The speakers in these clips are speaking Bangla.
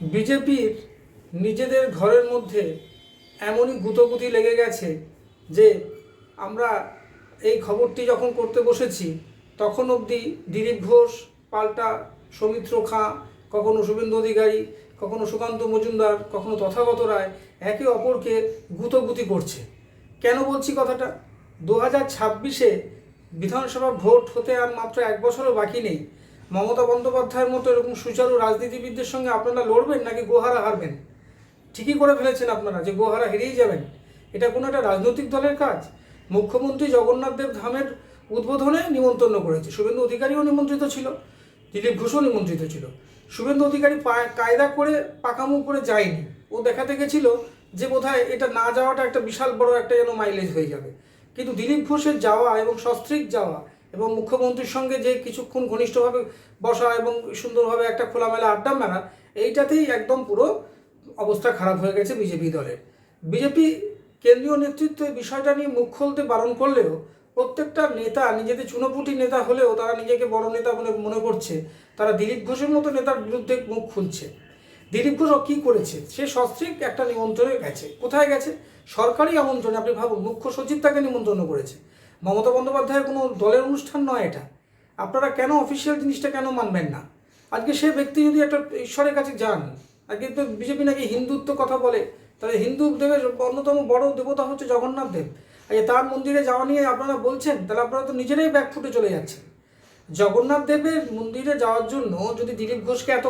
বিজেপির নিজেদের ঘরের মধ্যে এমনই গুতোগুতি লেগে গেছে যে আমরা এই খবরটি যখন করতে বসেছি, তখন অবধি দিলীপ ঘোষ, পাল্টা সৌমিত্র খাঁ, কখনো শুভেন্দু অধিকারী, কখনো সুকান্ত মজুমদার, কখনো তথাগত রায় একে অপরকে গুতোগুতি করছে। কেন বলছি কথাটা? দু হাজার ছাব্বিশে বিধানসভা ভোট হতে আর মাত্র এক বছরও বাকি নেই। মমতা বন্দ্যোপাধ্যায়ের মতো এরকম সুচারু রাজনীতিবিদদের সঙ্গে আপনারা লড়বেন নাকি গোহারা হারবেন? ঠিকই করে ফেলেছেন আপনারা যে গোহারা হেরেই যাবেন। এটা কোনো একটা রাজনৈতিক দলের কাজ। মুখ্যমন্ত্রী জগন্নাথ দেব ধামের উদ্বোধনে নিমন্ত্রণ করেছে। শুভেন্দু অধিকারীও নিমন্ত্রিত ছিল। দিলীপ ঘোষও নিমন্ত্রিত ছিল। শুভেন্দু অধিকারী কায়দা করে পাকামু করে যায়নি। ও দেখাতে গেছিল যে বোধহয় এটা না যাওয়াটা একটা বিশাল বড় একটা যেন মাইলেজ হয়ে যাবে। কিন্তু দিলীপ ঘোষের যাওয়া এবং সস্ত্রীক যাওয়া এবং মুখ্যমন্ত্রীর সঙ্গে যে কিছুক্ষণ ঘনিষ্ঠভাবে বসা এবং সুন্দরভাবে একটা খোলামেলা আড্ডা মেলা এইটাতেই একদম পুরো অবস্থা খারাপ হয়ে গেছে বিজেপি দলের। বিজেপি কেন্দ্রীয় নেতৃত্ব এই বিষয়টা নিয়ে মুখ খুলতে বারণ করলেও প্রত্যেকটা নেতা, নিজেদের চুনোপুটি নেতা হলেও তারা নিজেকে বড় নেতা বলে মনে করছে, তারা দিলীপ ঘোষের মতো নেতার বিরুদ্ধে মুখ খুলছে। দিলীপ ঘোষ কী করেছে? সে সস্ত্রীক একটা নিমন্ত্রণে গেছে। কোথায় গেছে? সরকারি আমন্ত্রণে, আপনি ভাবুন, মুখ্য সচিব তাকে নিমন্ত্রণ করেছে। মমতা বন্দ্যোপাধ্যায়ের কোনো দলের অনুষ্ঠান নয় এটা। আপনারা কেন অফিসিয়াল জিনিসটা কেন মানবেন না? আজকে সে ব্যক্তি যদি একটা ঈশ্বরের কাছে যান, আজকে তো বিজেপি নাকি হিন্দুত্ব কথা বলে, তাহলে হিন্দু দেবের অন্যতম বড় দেবতা হচ্ছে জগন্নাথ দেব। আজকে তার মন্দিরে যাওয়া নিয়ে আপনারা বলছেন, তাহলে আপনারা তো নিজেরাই ব্যাক ফুটে চলে যাচ্ছেন। জগন্নাথ দেবের মন্দিরে যাওয়ার জন্য যদি দিলীপ ঘোষকে এত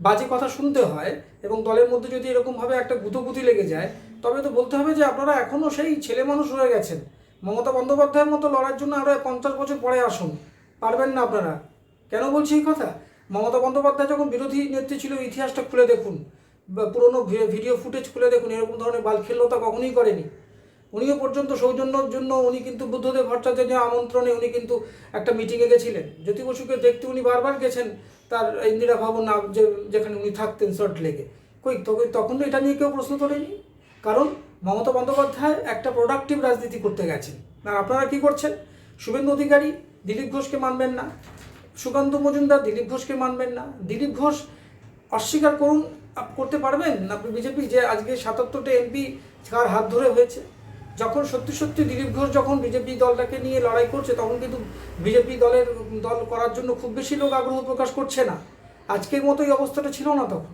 বাজে কথা শুনতে হয় এবং দলের মধ্যে যদি এরকমভাবে একটা গুতোগুতি লেগে যায়, তবে তো বলতে হবে যে আপনারা এখনও সেই ছেলে মানুষ রয়ে গেছেন। মমতা বন্দ্যোপাধ্যায়ের মতো লড়ার জন্য আরও পঞ্চাশ বছর পরে আসুন। পারবেন না আপনারা। কেন বলছি এই কথা? মমতা বন্দ্যোপাধ্যায় যখন বিরোধী নেত্রী ছিল, ইতিহাসটা খুলে দেখুন। বা পুরোনো ভিডিও ফুটেজ খুলে দেখুন, এরকম ধরনের বালখিল্যতা কখনোই করেনি। উনিও পর্যন্ত সৌজন্যর জন্য উনি কিন্তু বুদ্ধদেব ভট্টাচার্যের আমন্ত্রণে উনি কিন্তু একটা মিটিংয়ে গেছিলেন। জ্যোতি বসুকে দেখতে উনি বারবার গেছেন, তার ইন্দিরা ভবন যে, যেখানে উনি থাকতেন শর্ট লেগে কই, তখন এটা নিয়ে কেউ প্রশ্ন তোলেনি? কারণ মমতা বন্দ্যোপাধ্যায় একটা প্রোডাক্টিভ রাজনীতি করতে গেছেন। আর আপনারা কি করছেন? শুভেন্দু অধিকারী দিলীপ ঘোষকে মানবেন না। সুকান্ত মজুমদার দিলীপ ঘোষকে মানবেন না। দিলীপ ঘোষ অস্বীকার করুন করতে পারবেন? না বিজেপি যে আজকে সাতাত্তরটা এমপি কার হাত ধরে হয়েছে। যখন সত্যি সত্যি দিলীপ ঘোষ যখন বিজেপি দলটাকে নিয়ে লড়াই করছে, তখন কিন্তু বিজেপি দলের দল করার জন্য খুব বেশি লোক আগ্রহ প্রকাশ করছে না। আজকের মতো এই অবস্থাটা ছিল না তখন।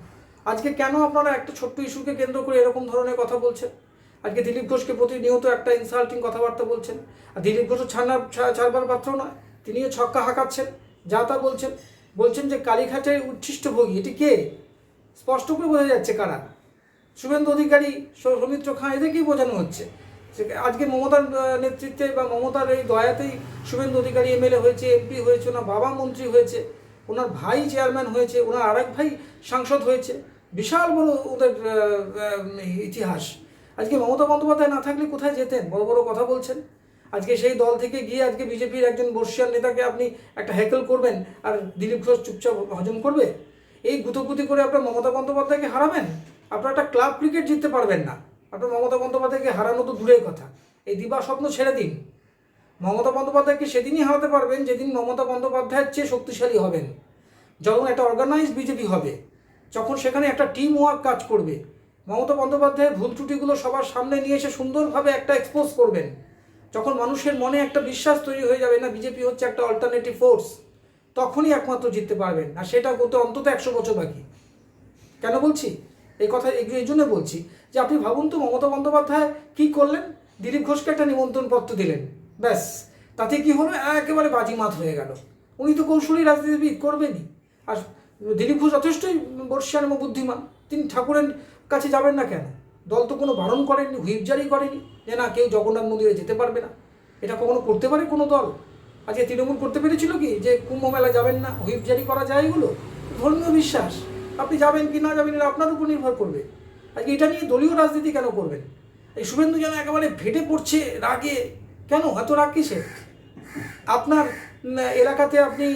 আজকে কেন আপনারা একটা ছোট্ট ইস্যুকে কেন্দ্র করে এরকম ধরনের কথা বলছেন? আজকে দিলীপ ঘোষকে প্রতিনিয়ত একটা ইনসাল্টিং কথাবার্তা বলছেন। আর দিলীপ ঘোষও ছাড়া ছা- ছাড়বার পাত্র নয়, তিনিও ছক্কা হাঁকাচ্ছেন, যা তা বলছেন। বলছেন যে কালীঘাটের উচ্ছিষ্ট ভোগী এটি কে? স্পষ্ট করে বোঝা যাচ্ছে কারা? শুভেন্দু অধিকারী সৌমিত্র খাঁ, এদেরকেই বোঝানো হচ্ছে। আজকে মমতার নেতৃত্বে বা মমতার এই দয়াতেই শুভেন্দু অধিকারী এমএলএ হয়েছে, এমপি হয়েছে, ওনার বাবা মন্ত্রী হয়েছে, ওনার ভাই চেয়ারম্যান হয়েছে, ওনার আরেক ভাই সাংসদ হয়েছে। বিশাল বড় ওদের ইতিহাস। আজকে মমতা বন্দ্যোপাধ্যায় না থাকলে কোথায় যেতেন? বড় বড় কথা বলছেন। আজকে সেই দল থেকে গিয়ে আজকে বিজেপির একজন বর্ষিয়ার নেতাকে আপনি একটা হ্যাকেল করবেন আর দিলীপ ঘোষ চুপচাপ হজম করবে? এই গুতোগুতি করে আপনার মমতা বন্দ্যোপাধ্যায়কে হারাবেন? আপনার একটা ক্লাব ক্রিকেট জিততে পারবেন না। আপনার মমতা বন্দ্যোপাধ্যায়কে হারানো তো দূরের কথা। এই দিবা স্বপ্ন ছেড়ে দিন। মমতা বন্দ্যোপাধ্যায়কে সেদিনই হারাতে পারবেন যেদিন মমতা বন্দ্যোপাধ্যায়ের চেয়ে শক্তিশালী হবেন। যখন একটা অর্গানাইজ বিজেপি হবে, যখন সেখানে একটা টিম ওয়ার্ক কাজ করবে মমতা বন্দ্যোপাধ্যায়ের ভুল ত্রুটিগুলো সবার সামনে নিয়ে এসে সুন্দরভাবে একটা এক্সপোজ করবেন। যখন মানুষের মনে একটা বিশ্বাস তৈরি হয়ে যাবে, না, বিজেপি হচ্ছে একটা অল্টারনেটিভ ফোর্স তখনই একমাত্র জিততে পারবেন। আর সেটা করতে অন্তত একশো বছর বাকি। কেন বলছি? এই কথা এই জন্য বলছি যে আপনি ভাবুন তো, মমতা বন্দ্যোপাধ্যায় কি করলেন? দিলীপ ঘোষকে একটা নিমন্ত্রণ পত্র দিলেন। ব্যাস, তাতে কি হলো? একেবারে বাজিমাত হয়ে গেল। উনি তো কৌশলী রাজনীতিবিদ, করবেনই। আর দিলীপ ঘোষ যথেষ্টই বর্ষিয়ান এবং বুদ্ধিমান। তিনি ঠাকুরের কাছে যাবেন না কেন? দল তো কোনো বারণ করেননি হুইপ জারি করেনি যে না, কেউ জগন্নাথ মন্দিরে যেতে পারবে না। এটা কখনো করতে পারে কোনো দল? আজকে তৃণমূল করতে পেরেছিল কি যে কুম্ভ মেলা যাবেন না হুইপ জারি করা যায় এগুলো? ধর্মীয় বিশ্বাস। আপনি যাবেন কি না যাবেন, এটা আপনার উপর নির্ভর করবে। আজকে এটা নিয়ে দলীয় রাজনীতি কেন করবেন? এই শুভেন্দু যেন একেবারে ফেটে পড়ছে রাগে, কেন? এত রাগ কিসে আপনার এলাকাতে আপনি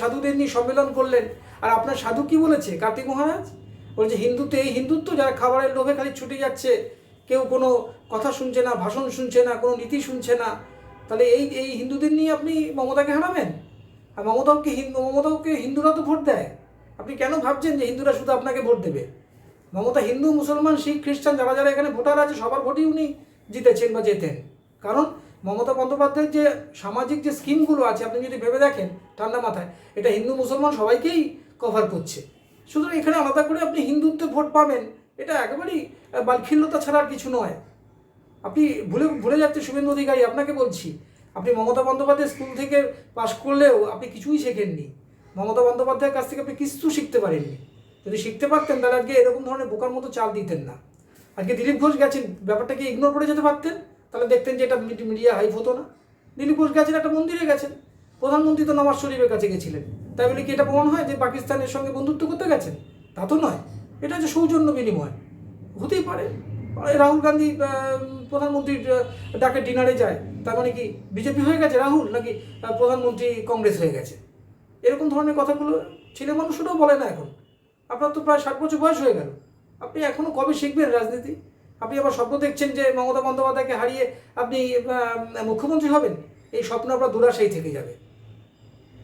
সাধুদের নিয়ে সম্মেলন করলেন, আর আপনার সাধু কি বলেছে? কার্তিক মহারাজ? বলছে হিন্দুত্ব এই হিন্দুত্ব যারা খাবারের লোভে খালি ছুটে যাচ্ছে। কেউ কোনো কথা শুনছে না, ভাষণ শুনছে না, কোনো নীতি শুনছে না। তাহলে এই এই হিন্দুদের নিয়ে আপনি মমতাকে হারাবেন? আর মমতাকে হিন্দু, মমতাকে হিন্দুরা তো ভোট দেয়। আপনি কেন ভাবছেন যে হিন্দুরা শুধু আপনাকে ভোট দেবে? মমতা হিন্দু, মুসলমান, শিখ, খ্রিস্টান, যারা যারা এখানে ভোটার আছে, সবার ভোটই উনি জিতেছেন বা জেতেন। কারণ মমতা বন্দ্যোপাধ্যায়ের যে সামাজিক যে স্কিমগুলো আছে, আপনি যদি ভেবে দেখেন ঠান্ডা মাথায়, এটা হিন্দু, মুসলমান সবাইকেই কভার করছে। সুতরাং এখানে আলাদা করে আপনি হিন্দুত্বে ভোট পাবেন, এটা একেবারেই বালখিল্যতা ছাড়া আর কিছু নয়। আপনি ভুলে ভুলে যাচ্ছে শুভেন্দু অধিকারী, আপনাকে বলছি, আপনি মমতা বন্দ্যোপাধ্যায় স্কুল থেকে পাশ করলেও আপনি কিছুই শেখেননি। মমতা বন্দ্যোপাধ্যায়ের কাছ থেকে আপনি কিছু শিখতে পারেননি। যদি শিখতে পারতেন, তাহলে আজকে এরকম ধরনের বোকার মতো চাল দিতেন না। আজকে দিলীপ ঘোষ গেছেন, ব্যাপারটাকে ইগনোর করে যেতে পারতেন, তাহলে দেখতেন যে এটা মিডিয়া হাইপ হতো না। দিলীপ ঘোষ গেছেন, একটা মন্দিরে গেছেন। প্রধানমন্ত্রী তো নওয়াজ শরীফের কাছে গেছিলেন। তাই বলে কি এটা প্রমাণ হয় যে পাকিস্তানের সঙ্গে বন্ধুত্ব করতে গেছেন? তা তো নয়। এটা হচ্ছে সৌজন্য বিনিময়। হতেই পারে। রাহুল গান্ধী প্রধানমন্ত্রীর ডাকে ডিনারে যায়, তার মানে কি বিজেপি হয়ে গেছে রাহুল নাকি প্রধানমন্ত্রী কংগ্রেস হয়ে গেছে? এরকম ধরনের কথাগুলো ছেলে মানুষরাও বলে না এখন। আপনার তো প্রায় ষাট বছর বয়স হয়ে গেল। আপনি এখনও কবে শিখবেন রাজনীতি? আপনি আবার স্বপ্ন দেখছেন যে মমতা বন্দ্যোপাধ্যায়কে হারিয়ে আপনি মুখ্যমন্ত্রী হবেন? এই স্বপ্ন আপনার দুরাশাই থেকে যাবে।